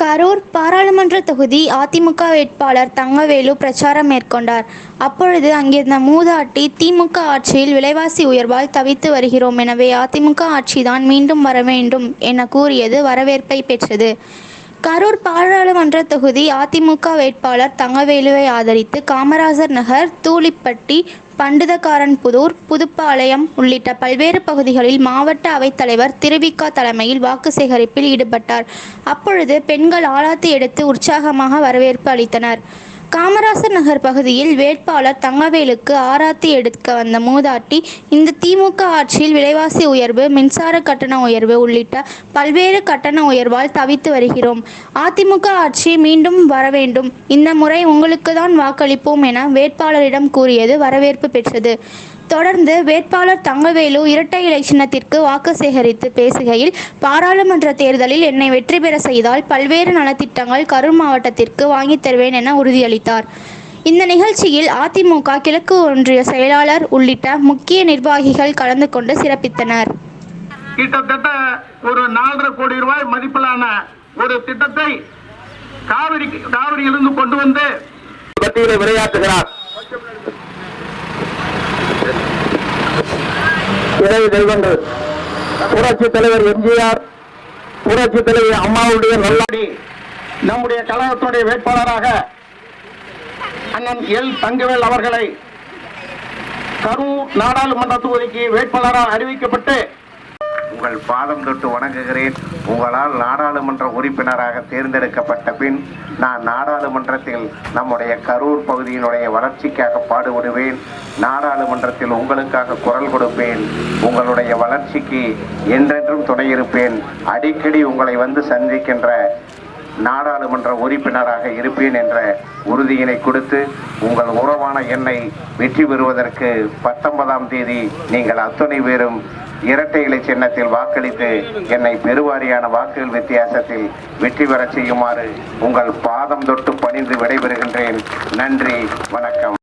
கரூர் பாராளுமன்ற தொகுதி அதிமுக வேட்பாளர் தங்கவேலு பிரச்சாரம் மேற்கொண்டார். அப்பொழுது அங்கிருந்த மூதாட்டி திமுக ஆட்சியில் விலைவாசி உயர்வால் தவித்து வருகிறோம். எனவே அதிமுக ஆட்சிதான் மீண்டும் வர வேண்டும் என கூறியது வரவேற்பை பெற்றது. கரூர் பாராளுமன்ற தொகுதி அதிமுக வேட்பாளர் தங்கவேலுவை ஆதரித்து காமராஜர் நகர் தூளிப்பட்டி பண்டிதகாரன்புதூர் புதுப்பாளையம் உள்ளிட்ட பல்வேறு பகுதிகளில் மாவட்ட அவைத்தலைவர் திருவிக்கா தலைமையில் வாக்கு சேகரிப்பில் ஈடுபட்டார். அப்பொழுது பெண்கள் ஆளாத்து எடுத்து உற்சாகமாக வரவேற்பு அளித்தனர். காமராசர் நகர் பகுதியில் வேட்பாளர் தங்கவேலுக்கு ஆராத்தி எடுக்க வந்த மூதாட்டி இந்த திமுக ஆட்சியில் விலைவாசி உயர்வு மின்சார கட்டண உயர்வு உள்ளிட்ட பல்வேறு கட்டண உயர்வால் தவித்து வருகிறோம். அதிமுக ஆட்சி மீண்டும் வர வேண்டும். இந்த முறை உங்களுக்கு தான் வாக்களிப்போம் என வேட்பாளரிடம் கூறியது வரவேற்பு பெற்றது. தொடர்ந்து வேட்பாளர் தங்கவேலு இரட்டை இலை சின்னத்திற்கு வாக்கு சேகரித்து பேசுகையில் பாராளுமன்ற தேர்தலில் என்னை வெற்றி பெற செய்தால் பல்வேறு நலத்திட்டங்கள் கரூர் மாவட்டத்திற்கு வாங்கித் தருவேன் என உறுதியளித்தார். இந்த நிகழ்ச்சியில் அதிமுக கிழக்கு ஒன்றிய செயலாளர் உள்ளிட்ட முக்கிய நிர்வாகிகள் கலந்து கொண்டு சிறப்பித்தனர். கிட்டத்தட்ட ஒரு நாலரை கோடி ரூபாய் மதிப்பிலான ஒரு திட்டத்தை காவிரி காவிரியிலிருந்து கொண்டு வந்து விளையாட்டுகிறார். இறை தெய்வங்கள். புரட்சி தலைவர் எம்ஜிஆர் புரட்சி தலைவர் அம்மாவுடைய நல்லாடி நம்முடைய கழகத்துடைய வேட்பாளராக அண்ணன் எல். தங்கவேல் அவர்களை கரூர் நாடாளுமன்ற தொகுதிக்கு வேட்பாளராக அறிவிக்கப்பட்டு உங்கள் பாதம் தொட்டு வணங்குகிறேன். உங்களால் நாடாளுமன்ற உறுப்பினராக தேர்ந்தெடுக்கப்பட்ட பின் நான் நாடாளுமன்றத்தில் நம்முடைய கரூர் பகுதியினுடைய வளர்ச்சிக்காக பாடுபடுவேன். நாடாளுமன்றத்தில் உங்களுக்காக குரல் கொடுப்பேன். உங்களுடைய வளர்ச்சிக்கு என்றென்றும் துணையிருப்பேன் அடிக்கடி உங்களை வந்து சந்திக்கின்ற நாடாளுமன்ற உறுப்பினராக இருப்பேன் என்ற உறுதியினை கொடுத்து உங்கள் உறவான எண்ணை வெற்றி பெறுவதற்கு பத்தொன்பதாம் தேதி நீங்கள் அத்துணை பேரும் இரட்டை இலை சின்னத்தில் வாக்களித்து என்னை பெருவாரியான வாக்குகள் வித்தியாசத்தில் வெற்றி பெறச் செய்யுமாறு உங்கள் பாதம் தொட்டு பணிந்து விடைபெறுகின்றேன். நன்றி வணக்கம்.